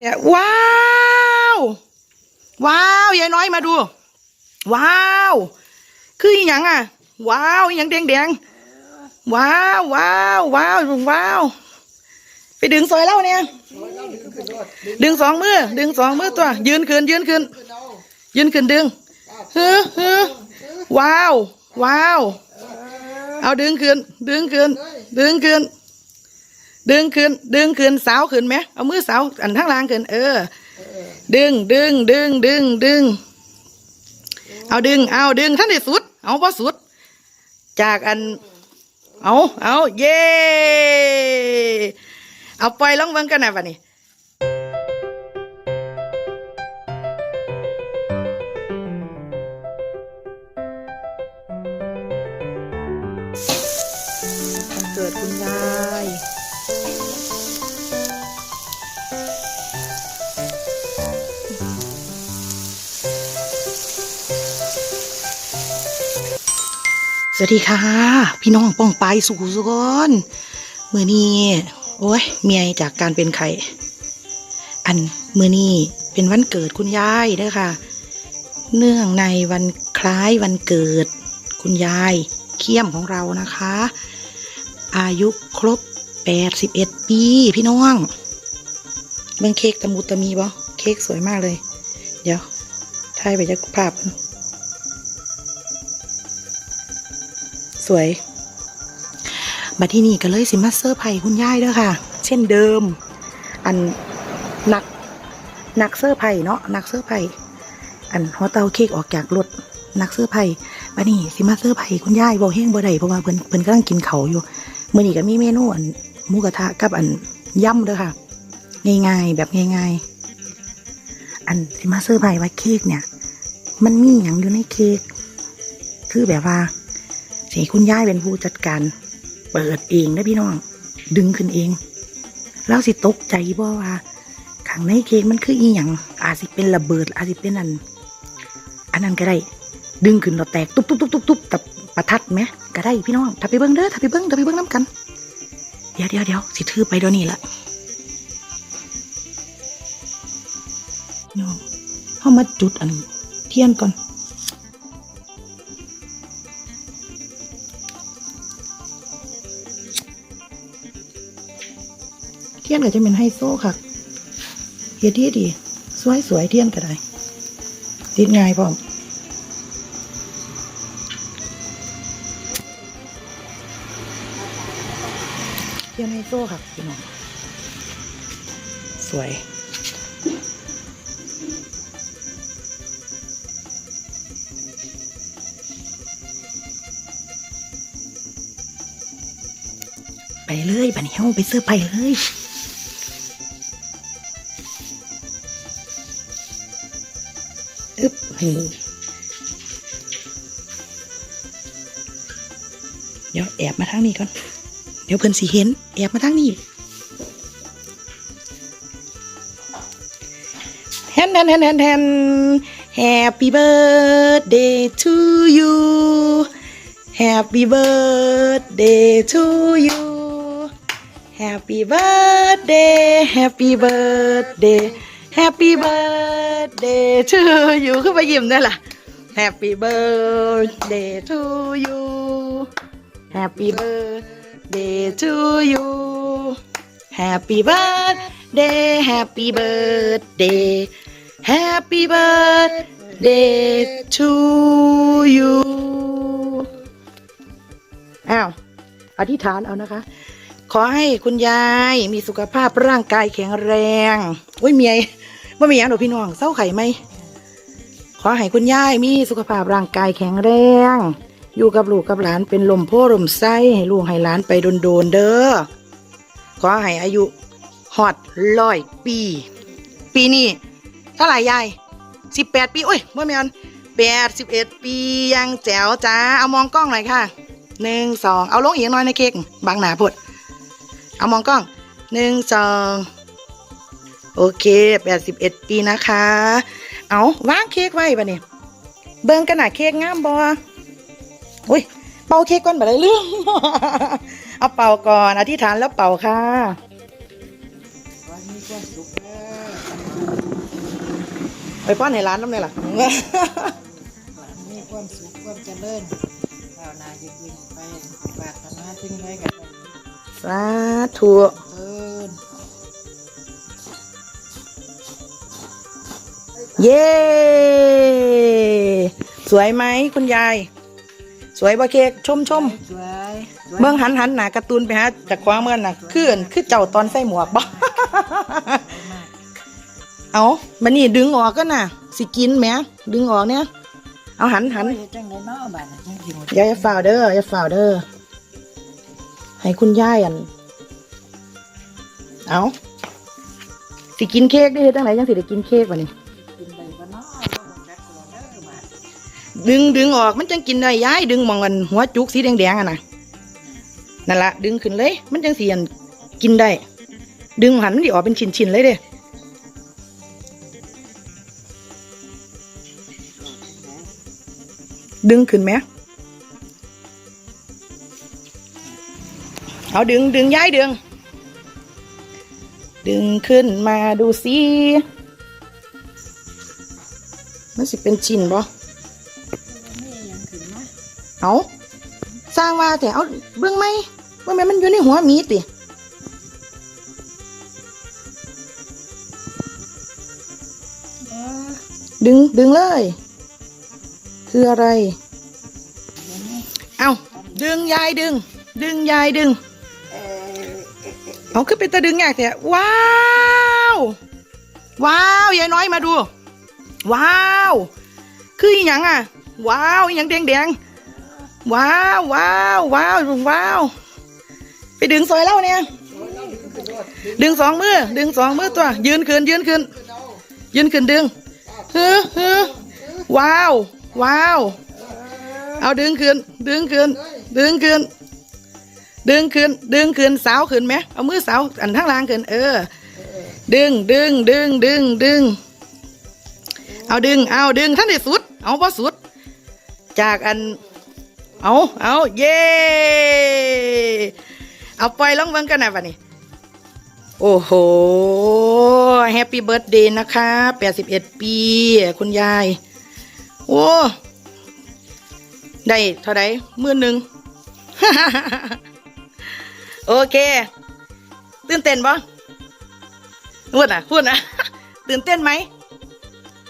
เนี่ยว้าว ว้าวยายน้อยมาดู ว้าว คืออหยังอะ ว้าวอหยังแดงแดงว้าวว้าวว้าวว้าว ไปดึงซอยเล่าเนี่ย ดึงสองมือดึงสองมือตัว ยืนขึ้นยืนขึ้น ยืนขึ้นดึงฮึฮึว้าว ว้าว เอาดึงขึ้น ดึงขึ้น ดึงขึ้น ดึงขึ้น ดึงขึ้นสาวขึ้นไหมเอามือสาวอันข้างล่างขึ้นเออ ดึงดึงดึงดึงดึง เอาดึง เอาดึงท่านได้สุด เอาพอสุด จากอัน เอาเอาเย่เอาปล่อยลองเบิ่งกันนะบัดนี้วันเกิดคุณยาย สวัสดีค่ะ พี่น้องป้องไปสู่สุกอนมือนี้โอ้ยเมียจากการเป็นไข่อันมือนี้เป็นวันเกิดคุณยายเด้อค่ะ เนื่องในวันคล้ายวันเกิด คุณยายเขี้ยมของเรานะคะ อายุครบ81ปีพี่น้องเบิ่งเค้กตะมูตะมีบ่เค้กสวยมากเลย เดี๋ยวถ่ายไปจากภาพ สวย บัดที่นี่ก็เลยสิมาเซอร์ไพร์คุณยายเด้อค่ะ เช่นเดิม อันนักนักเซอร์ไพร์เนาะนักเซอร์ไพร์อันหัวเตาเค้กออกจากรถนักเซอร์ไพรส์บัดนี้สิมาเซอร์ไพร์คุณยายบ่เฮงบ่ได้เพราะว่าเพิ่นเพิ่นกำลังกินเขาอยู่มื่อนี้ก็มีเมนูอันหมูกระทะกับอันย่ำเด้อค่ะ ง่ายๆแบบง่ายๆ อันที่มาเซอร์ไพรส์ว่าเค้กเนี่ย มันมีอย่างอยู่ในเค้กคือแบบว่า สิให้คุณย่ายเป็นผู้จัดการ เปิดเองนะพี่น้อง ดึงขึ้นเองแล้วสิตกใจบ่ว่าข้างในเค้กมันคืออีหยังอาจสิเป็นระเบิด อาจสิเป็นอัน อันนั้นก็ได้ ดึงขึ้นเราแตกตุ๊บตุ๊บตุ๊บตุ๊บตุ๊บกับประทัดไหมก็ได้พี่น้องถ้าไปเบิ้งเด้อถ้าไปเบิ้งถ้าไปเบิ้งน้ำกัน เดี๋ยวเดี๋ยวเดี๋ยวสิถือไปเดี๋ยวนี้ละน้องเข้ามาจุดอันเทียนก่อน เทียนก็จะเป็นไฮโซค่ะเฮ็ดดีดีสวยสวยเทียนก็ได้ ติดง่ายพร้อมเทียนไฮโซค่ะพี่น้องสวยไปเลยบันี้เฮาไปซื้อไปเลย อึบเฮ้เดี๋ยวแอบมาทางนี้ก่อน เดี๋ยวเพิ่อนสิเห็น แอบมาทางนี้แฮนแฮนแฮนแฮนแฮน Happy birthday to you Happy birthday to you Happy birthday Happy birthday Happy birthday to you ขึ้นไปยิ้มได้ล่ะ Happy birthday to you Happy birthday to you Happy birthday Happy birthday Happy birthday to you อ้าวอธิษฐานเอานะคะ ขอให้คุณยายมีสุขภาพร่างกายแข็งแรงอุ้ยเมีย ว่มีอย่างหนูพี่น้องเศร้าไข่ไหมขอให้คุณยายมีสุขภาพร่างกายแข็งแรง อยู่กับลูกกับหลานเป็นลมโพลมไส้ให้ลูกให้หลานไปโดนๆเด้อขอให้อายุฮอดร้อยปี ปีนี้เท่าไหร่ยายสิบแปดปีโอ้ยเมื่อมีอันแปดสิบเอ็ดปียังแจ๋วจ้าเอามองกล้องหน่อยค่ะหนึ่งสองเอาลงอีกหน่อยในเค้กบางหนาพดเอามองกล้องหนึ่งสอง โอเคแปดสิบเอ็ดปีนะคะ เอาวางเค้กไว้ปะเนี่ยเบิ่งกันหนาเค้กงามบออุ้ยเป่าเค้กก่อนบ่ได้เรื่องเอาเป่าก่อนอธิษฐานแล้วเป่าค่ะวันนี้ความสุขเด้อไปป้อนให้ร้านน้ำเลยล่ะหลานมีความสุขความเจริญภาวนายิ่งยิ่งไปปรารถนาถึงไว้กันสาธุ เย้ สวยไหมคุณยาย สวยบ่เค้กชมชมสวยสวยเบิ่งหันหันหนาการ์ตูนไปหาจากควางเมื่อนน่ะคืออันคือเจ้าตอนใส่หมวกบ่มากเอามันนี่ดึงออกก็น่ะ สิกินแหมดึงออกเนี่ย เอาหันหันโอ้ยจังไดเนาะบ้านน่ะจังสิหมดอย่าอย่าฝ่าวเด้ออย่าฝ่าวเด้อให้คุณย่ายอัน เอาสิกินเค้กได้เฮ็ดจังไหนจังสิได้กินเค้กวะนี่ ดึงดึงออกมันจังกินได้ย้ายดึงมองกันหัวจุกสีแดงๆอะนะนั่นละดึงขึ้นเลย มันจังเสีอันกินได้ ดึงหันมันดิออกเป็นชิ้นๆเลยเด้ดึงขึ้นไหมเอาดึงดึงย้ายดึง ดึงขึ้นมาดูสิมันสิเป็นชิ้นบ่ เอาสร้างว่าแต่เอาเบื้องไหมเบื้องไหมมันอยู่ในหัวมีติดึงดึงเลย คืออะไรเดี๋ยวนี้เอาดึงยายดึง ดึงยายดึง เออเอาขึ้นเป็นตะดึงยากแต่ว้าว ว้าวยายน้อยมาดู ว้าว คืออหยังอะ ว้าวอหยังแดงแดง ว้าวว้าวว้าวว้าวไปดึงซอยเล่าเนี่ย ดึงสองมือ ดึงสองมือตัว ยืนขึ้นยืนขึ้น ยืนขึ้นดึงฮือฮือว้าว ว้าว เอาดึงขึ้น ดึงขึ้น ดึงขึ้น ดึงขึ้น ดึงขึ้นสาวขึ้นไหมเอามือสาวอันข้งล่างขึ้น เออ ดึงดึงดึงดึงดึง เอาดึง เอาดึงท่านได้สุด เอาพอสุด จากอัน เอาเอาเย่เอาปล่อยลองเบิ่งกันนะบัดนี้ โอ้โห แฮปปี้เบิร์ดเดย์นะคะ81ปี คุณยาย โอ้ ได้เท่าไหร่หมื่นหนึ่งโอเค ตื่นเต้นปะพูดนะพูดนะตื่นเต้นไหม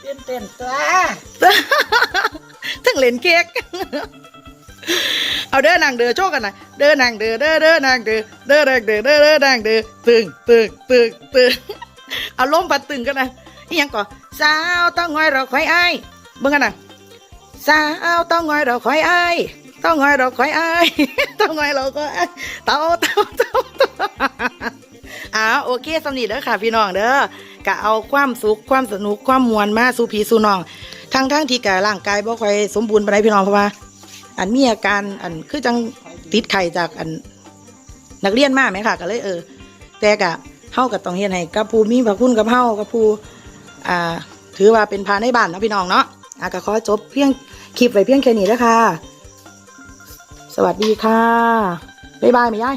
ตื่นเต้นตัวทั้งเล่นเค้ก เอาเด้อนางเด้อโชคกันนะเด้อนางเด้อเด้อเด้อนางเด้อเด้อนางเด้อเด้อเด้อนางเด้อตึงตึงตึงตึงเอาล้มปัดตึงกันนะอีหยังก่อสาวต้องงอยเราคอยไอายเบิ่งกันนะสาวต้องงอยเราคอยไอายต้องงอยเราคอยไอายต้องงอยเราคอยอายเต่าเต่าเต่าเต่าอ่าโอเคสำนีเด้อค่ะพี่น้องเด้อกะเอาความสุขความสนุกความมวลมาสู่พี่สู่น้องทั้งทั้งที่กะร่างกายบ่ค่อยสมบูรณ์ไปานพี่น้องเพราะว่า อันมีอาการอันคือจังติดไข่จากอันนักเรียนมาไหมค่ะ ก็เลยเออ แต่กะเฮากับต้องเฮ็ดให้กับผู้มีพระคุณกับเฮากับผู้อ่า ถือว่าเป็นพาในบ้านเนาะพี่น้องเนาะอะก็ขอจบเพียงคลิปไว้เพียงแค่นี้แล้วค่ะ สวัสดีค่ะบ๊ายบายแม่ยาย